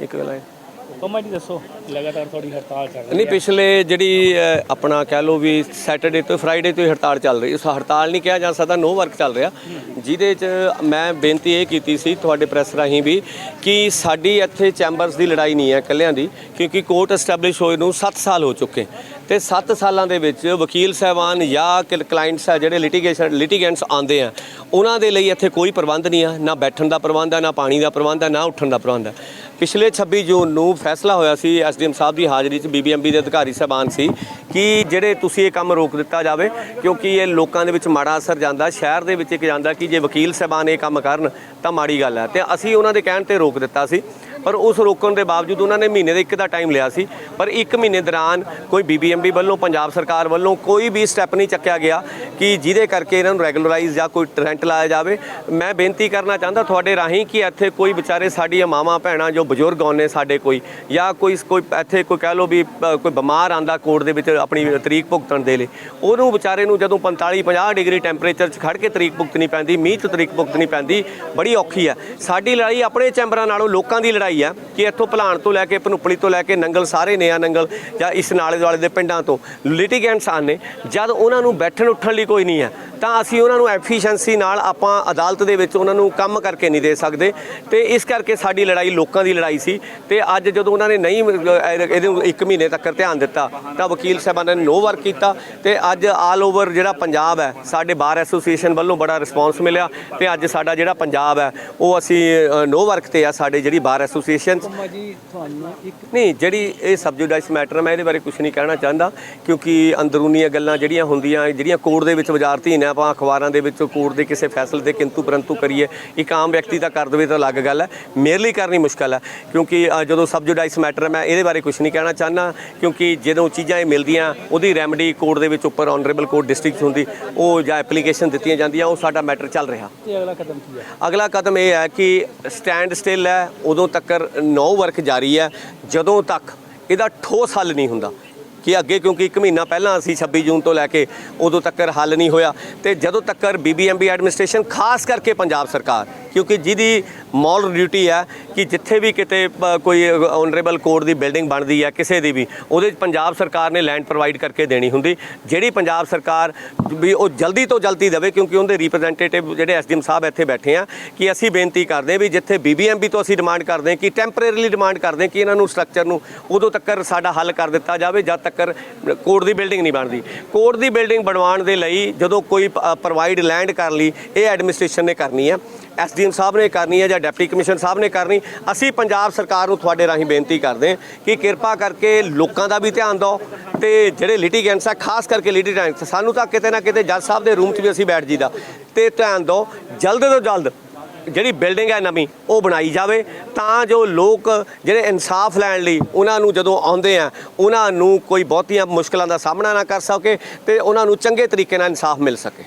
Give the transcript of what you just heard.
ਇੱਕ ਗੱਲ ਹੈ। ਪੰਮਾ ਜੀ ਦੱਸੋ ਲਗਾਤਾਰ ਤੁਹਾਡੀ ਹੜਤਾਲ ਚੱਲ ਰਹੀ ਨਹੀਂ ਪਿਛਲੇ ਜਿਹੜੀ ਅ, ਆਪਣਾ ਕਹਿ ਲਓ ਵੀ ਸੈਟਰਡੇ ਤੋਂ ਫਰਾਈਡੇ ਤੋਂ ਹੀ ਹੜਤਾਲ ਚੱਲ ਰਹੀ ਉਸ ਹੜਤਾਲ ਨਹੀਂ ਕਿਹਾ ਜਾ ਸਕਦਾ ਨੋ ਵਰਕ ਚੱਲ ਰਿਹਾ। ਜਿਹਦੇ 'ਚ ਮੈਂ ਬੇਨਤੀ ਇਹ ਕੀਤੀ ਸੀ ਤੁਹਾਡੇ ਪ੍ਰੈਸ ਰਾਹੀਂ ਵੀ ਕਿ ਸਾਡੀ ਇੱਥੇ ਚੈਂਬਰਸ ਦੀ ਲੜਾਈ ਨਹੀਂ ਹੈ ਇਕੱਲਿਆਂ ਦੀ ਕਿਉਂਕਿ ਕੋਰਟ ਐਸਟੈਬਲਿਸ਼ ਹੋਏ ਨੂੰ 7 ਸਾਲ ਹੋ ਚੁੱਕੇ ਤੇ 7 ਸਾਲਾਂ ਦੇ ਵਿੱਚ ਵਕੀਲ ਸਾਹਿਬਾਨ ਜਾਂ ਕਲਾਇੰਟਸ ਆ ਜਿਹੜੇ ਲਿਟੀਗੇਸ਼ਨ ਲਿਟੀਗੈਂਟਸ ਆਉਂਦੇ ਆ ਉਹਨਾਂ ਦੇ ਲਈ ਇੱਥੇ ਕੋਈ ਪ੍ਰਬੰਧ ਨਹੀਂ ਆ। ਨਾ ਬੈਠਣ ਦਾ ਪ੍ਰਬੰਧ ਆ ਨਾ ਪਾਣੀ ਦਾ ਪ੍ਰਬੰਧ ਆ ਨਾ ਉੱਠਣ ਦਾ ਪ੍ਰਬੰਧ ਆ। ਪਿਛਲੇ 26 ਜੂਨ ਨੂੰ ਫੈਸਲਾ ਹੋਇਆ ਸੀ, ਐਸਡੀਐਮ ਸਾਹਿਬ ਦੀ ਹਾਜ਼ਰੀ 'ਚ ਬੀਬੀਐਮਬੀ ਦੇ ਅਧਿਕਾਰੀ ਸਾਹਿਬਾਨ ਸੀ ਕਿ ਜਿਹੜੇ ਤੁਸੀਂ ਇਹ ਕੰਮ ਰੋਕ ਦਿੱਤਾ ਜਾਵੇ, ਕਿਉਂਕਿ ਇਹ ਲੋਕਾਂ ਦੇ ਵਿੱਚ ਮਾੜਾ ਅਸਰ ਜਾਂਦਾ, ਸ਼ਹਿਰ ਦੇ ਵਿੱਚ ਇੱਕ ਜਾਂਦਾ ਕਿ ਜੇ ਵਕੀਲ ਸਾਹਿਬਾਨ ਇਹ ਕੰਮ ਕਰਨ ਤਾਂ ਮਾੜੀ ਗੱਲ ਹੈ। ਤੇ ਅਸੀਂ ਉਹਨਾਂ ਦੇ ਕਹਿਣ ਤੇ ਰੋਕ ਦਿੱਤਾ ਸੀ। ਪਰ ਉਸ ਰੋਕਣ ਦੇ ਬਾਵਜੂਦ ਉਹਨਾਂ ਨੇ ਮਹੀਨੇ ਦੇ ਇੱਕ ਦਾ ਟਾਈਮ ਲਿਆ ਸੀ। ਪਰ ਇੱਕ ਮਹੀਨੇ ਦੌਰਾਨ ਕੋਈ ਬੀਬੀਐਮਬੀ ਵੱਲੋਂ, ਪੰਜਾਬ ਸਰਕਾਰ ਵੱਲੋਂ ਕੋਈ ਵੀ ਸਟੈਪ ਨਹੀਂ ਚੱਕਿਆ ਗਿਆ ਕਿ ਜਿਹਦੇ ਕਰਕੇ ਇਹਨਾਂ ਨੂੰ ਰੈਗੂਲਰਾਈਜ਼ ਜਾਂ ਕੋਈ ਟ੍ਰੈਂਟ ਲਾਇਆ ਜਾਵੇ। ਮੈਂ ਬੇਨਤੀ ਕਰਨਾ ਚਾਹੁੰਦਾ, ਤੁਹਾਡੇ ਰਾਹੀਂ ਕਿ ਇੱਥੇ ਕੋਈ ਵਿਚਾਰੇ ਸਾਡੀਆਂ ਮਾਵਾਂ, ਭੈਣਾਂ ਜੋ ਬਜ਼ੁਰਗ ਆਉਂਦੇ ਸਾਡੇ ਕੋਈ, ਜਾਂ ਕੋਈ ਕੋਈ ਇੱਥੇ ਕੋਈ ਕਹਿ ਲਓ ਵੀ ਕੋਈ ਬਿਮਾਰ ਆਂਦਾ ਕੋਰਟ ਦੇ ਵਿੱਚ ਆਪਣੀ ਤਰੀਕ ਭੁਗਤਣ ਦੇ ਲਈ। ਉਹਨੂੰ ਵਿਚਾਰੇ ਨੂੰ ਜਦੋਂ 45 50 ਡਿਗਰੀ ਟੈਂਪਰੇਚਰ 'ਚ ਖੜ ਕੇ ਤਰੀਕ ਭੁਗਤਣੀ ਪੈਂਦੀ, ਮੀਂਹ 'ਚ ਤਰੀਕ ਭੁਗਤਣੀ ਪੈਂਦੀ, ਬੜੀ ਔਖੀ ਹੈ। ਸਾਡੀ ਲੜਾਈ ਆਪਣੇ ਚੈਂਬਰਾਂ ਨਾਲੋਂ ਲੋਕਾਂ ਦੀ ਲੜਾਈ ਹੈ ਕਿ ਇੱਥੋਂ ਭਲਾਣ ਤੋਂ ਲੈ ਕੇ ਪਨੂਪਲੀ ਤੋਂ ਲੈ ਕੇ ਨੰਗਲ ਸਾਰੇ ਨੇ ਆ ਨੰਗਲ ਜਾਂ ਇਸ ਨਾਲੇ ਦੁਆਲੇ ਦੇ ਪਿੰਡਾਂ ਤੋਂ। ਲਿਟੀਗੈਂਟਸ ਨੇ ਜਦ ਉਹਨਾਂ ਨੂੰ ਬੈਠਣ ਉੱਠਣ ਲਈ ਕੋਈ ਨਹੀਂ ਹੈ ਤਾਂ ਅਸੀਂ ਉਹਨਾਂ ਨੂੰ ਐਫੀਸ਼ੀਐਂਸੀ ਨਾਲ ਆਪਾਂ ਅਦਾਲਤ ਦੇ ਵਿੱਚ ਉਹਨਾਂ ਨੂੰ ਕੰਮ ਕਰਕੇ ਨਹੀਂ ਦੇ ਸਕਦੇ ਤੇ ਇਸ ਕਰਕੇ ਸਾਡੀ ਲੜਾਈ ਲੋਕਾਂ ਦੀ ਲੜਾਈ ਸੀ ਤੇ ਅੱਜ ਜਦੋਂ ਉਹਨਾਂ ਨੇ ਨਹੀਂ ਇਹਦੇ ਇੱਕ ਮਹੀਨੇ ਤੱਕ ਧਿਆਨ ਦਿੱਤਾ ਤਾਂ ਵਕੀਲ ਸਾਹਿਬਾਨ ਨੇ ਨੋ ਵਰਕ ਕੀਤਾ ਤੇ ਅੱਜ ਆਲ ਓਵਰ ਜਿਹੜਾ ਪੰਜਾਬ ਹੈ ਸਾਡੇ ਬਾਰ ਐਸੋਸੀਏਸ਼ਨ ਵੱਲੋਂ ਬੜਾ ਰਿਸਪੌਂਸ ਮਿਲਿਆ ਤੇ ਅੱਜ ਸਾਡਾ ਜਿਹੜਾ ਪੰਜਾਬ ਹੈ ਉਹ ਅਸੀਂ ਨੋ ਵਰਕ ਤੇ ਆ ਸਾਡੇ ਜਿਹੜੀ ਬਾਰ ਐਸੋਸੀਏਸ਼ਨ ਨਹੀਂ ਜਿਹੜੀ ਇਹ ਸਬਜੂਡਾਈਸ ਮੈਟਰ ਮੈਂ ਇਹਦੇ ਬਾਰੇ ਕੁਝ ਨਹੀਂ ਕਹਿਣਾ ਚਾਹੁੰਦਾ ਕਿਉਂਕਿ ਅੰਦਰੂਨੀਆਂ ਗੱਲਾਂ ਜਿਹੜੀਆਂ ਹੁੰਦੀਆਂ ਜਿਹੜੀਆਂ ਕੋਰਟ ਦੇ ਵਿੱਚ ਵਜ਼ਾਰਤੀ ਨੇ ਆਪਾਂ ਅਖਬਾਰਾਂ ਦੇ ਵਿੱਚ ਕੋਰਟ ਦੇ ਕਿਸੇ ਫੈਸਲੇ ਤੇ ਕਿੰਤੂ ਪਰੰਤੂ ਕਰੀਏ ਇੱਕ ਆਮ ਵਿਅਕਤੀ ਦਾ ਕਰ ਦੇਵੇ ਤਾਂ ਅਲੱਗ ਗੱਲ ਹੈ। ਮੇਰੇ ਲਈ ਕਰਨੀ ਮੁਸ਼ਕਲ ਹੈ ਕਿਉਂਕਿ ਜਦੋਂ ਸਬਜੂਡਾਈਸ ਮੈਟਰ ਹੈ ਮੈਂ ਇਹਦੇ ਬਾਰੇ ਕੁਝ ਨਹੀਂ ਕਹਿਣਾ ਚਾਹੁੰਦਾ ਕਿਉਂਕਿ ਜਦੋਂ ਚੀਜ਼ਾਂ ਇਹ ਮਿਲਦੀਆਂ ਉਹਦੀ ਰੈਮਡੀ ਕੋਰਟ ਦੇ ਵਿੱਚ ਉੱਪਰ ਆਨਰੇਬਲ ਕੋਰਟ ਡਿਸਟ੍ਰਿਕਟ ਹੁੰਦੀ ਉਹ ਜਾਂ ਐਪਲੀਕੇਸ਼ਨ ਦਿੱਤੀਆਂ ਜਾਂਦੀਆਂ ਉਹ ਸਾਡਾ ਮੈਟਰ ਚੱਲ ਰਿਹਾ। ਤੇ ਅਗਲਾ ਕਦਮ ਕੀ ਹੈ? ਅਗਲਾ ਕਦਮ ਇਹ ਹੈ ਕਿ ਸਟੈਂਡ ਸਟਿਲ ਹੈ ਉਦੋਂ ਤੱਕ ਨੋ ਵਰਕ ਜਾਰੀ ਹੈ ਜਦੋਂ ਤੱਕ ਇਹਦਾ ਠੋਸ ਹੱਲ ਨਹੀਂ ਹੁੰਦਾ। ਕਿ ਅੱਗੇ ਕਿਉਂਕਿ 1 ਮਹੀਨਾ ਪਹਿਲਾਂ ਅਸੀਂ 26 ਜੂਨ ਤੋਂ ਲੈ ਕੇ ਉਦੋਂ ਤੱਕ ਹੱਲ ਨਹੀਂ ਹੋਇਆ ਤੇ ਜਦੋਂ ਤੱਕ ਬੀਬੀਐਮਬੀ ਐਡਮਿਨਿਸਟ੍ਰੇਸ਼ਨ ਖਾਸ ਕਰਕੇ ਪੰਜਾਬ ਸਰਕਾਰ ਕਿਉਂਕਿ ਜਿਹਦੀ ਮੌਲ ਡਿਊਟੀ ਹੈ ਕਿ ਜਿੱਥੇ ਵੀ ਕਿਤੇ ਕੋਈ ਆਨਰੇਬਲ ਕੋਰਟ ਦੀ ਬਿਲਡਿੰਗ ਬਣਦੀ ਹੈ ਕਿਸੇ ਦੀ ਵੀ, ਉਹਦੇ 'ਚ ਪੰਜਾਬ ਸਰਕਾਰ ਨੇ ਲੈਂਡ ਪ੍ਰੋਵਾਈਡ ਕਰਕੇ ਦੇਣੀ ਹੁੰਦੀ। ਜਿਹੜੀ ਪੰਜਾਬ ਸਰਕਾਰ ਵੀ ਉਹ ਜਲਦੀ ਤੋਂ ਜਲਦੀ ਦੇਵੇ, ਕਿਉਂਕਿ ਉਹਦੇ ਰਿਪਰੈਜ਼ੈਂਟੇਟਿਵ ਜਿਹੜੇ ਐਸਡੀਐਮ ਸਾਹਿਬ ਇੱਥੇ ਬੈਠੇ ਆ, ਕਿ ਅਸੀਂ ਬੇਨਤੀ ਕਰਦੇ ਹਾਂ ਵੀ ਜਿੱਥੇ ਬੀਬੀਐਮਬੀ ਤੋਂ ਅਸੀਂ ਡਿਮਾਂਡ ਕਰਦੇ ਹਾਂ ਕਿ ਟੈਂਪਰੇਰੀਲੀ ਡਿਮਾਂਡ ਕਰਦੇ ਹਾਂ ਕਿ ਇਹਨਾਂ ਨੂੰ ਸਟਰਕਚਰ ਨੂੰ ਉਦੋਂ ਤੱਕ ਸਾਡਾ ਹੱਲ ਕਰ ਦਿੱਤਾ ਜਾਵੇ, ਜਦ ਤੱਕ ਕੋਰਟ ਦੀ ਬਿਲਡਿੰਗ ਨਹੀਂ ਬਣਦੀ। ਕੋਰਟ ਦੀ ਬਿਲਡਿੰਗ ਬਣਵਾਉਣ ਦੇ ਲਈ ਜਦੋਂ ਕੋਈ ਪ੍ਰੋਵਾਈਡ ਲੈਂਡ ਕਰ ਲਈ, ਇਹ ਐਡਮਿਨਿਸਟ੍ਰੇਸ਼ਨ ਨੇ ਕਰਨੀ ਹੈ ਐਸਡੀਐਮ ਸਾਹਿਬ ਨੇ ਕਰਨੀ ਹੈ ਜਾਂ ਡਿਪਟੀ ਕਮਿਸ਼ਨਰ ਸਾਹਿਬ ਨੇ ਕਰਨੀ, ਅਸੀਂ ਪੰਜਾਬ ਸਰਕਾਰ ਨੂੰ ਤੁਹਾਡੇ ਰਾਹੀਂ ਬੇਨਤੀ ਕਰਦੇ ਹਾਂ ਕਿ ਕਿਰਪਾ ਕਰਕੇ ਲੋਕਾਂ ਦਾ ਵੀ ਧਿਆਨ ਦਿਓ ਤੇ ਜਿਹੜੇ ਲਿਟੀਗੈਂਟਸ ਆ, ਖਾਸ ਕਰਕੇ ਲਿਟੀਗੈਂਟਸ ਸਾਨੂੰ ਤਾਂ ਕਿਤੇ ਨਾ ਕਿਤੇ ਜੱਜ ਸਾਹਿਬ ਦੇ ਰੂਮ 'ਚ ਵੀ ਅਸੀਂ ਬੈਠ ਜੀਦਾ ਤੇ ਧਿਆਨ ਦਿਓ, ਜਲਦ ਤੋਂ ਜਲਦ ਜਿਹੜੀ ਬਿਲਡਿੰਗ ਹੈ ਨਵੀਂ, ਉਹ ਬਣਾਈ ਜਾਵੇ, ਤਾਂ ਜੋ ਲੋਕ ਜਿਹੜੇ ਇਨਸਾਫ ਲੈਣ ਲਈ ਉਹਨਾਂ ਨੂੰ ਜਦੋਂ ਆਉਂਦੇ ਆ, ਉਹਨਾਂ ਨੂੰ ਕੋਈ ਬਹੁਤੀਆਂ ਮੁਸ਼ਕਲਾਂ ਦਾ ਸਾਹਮਣਾ ਨਾ ਕਰ ਸਕੇ ਤੇ ਉਹਨਾਂ ਨੂੰ ਚੰਗੇ ਤਰੀਕੇ ਨਾਲ ਇਨਸਾਫ ਮਿਲ ਸਕੇ।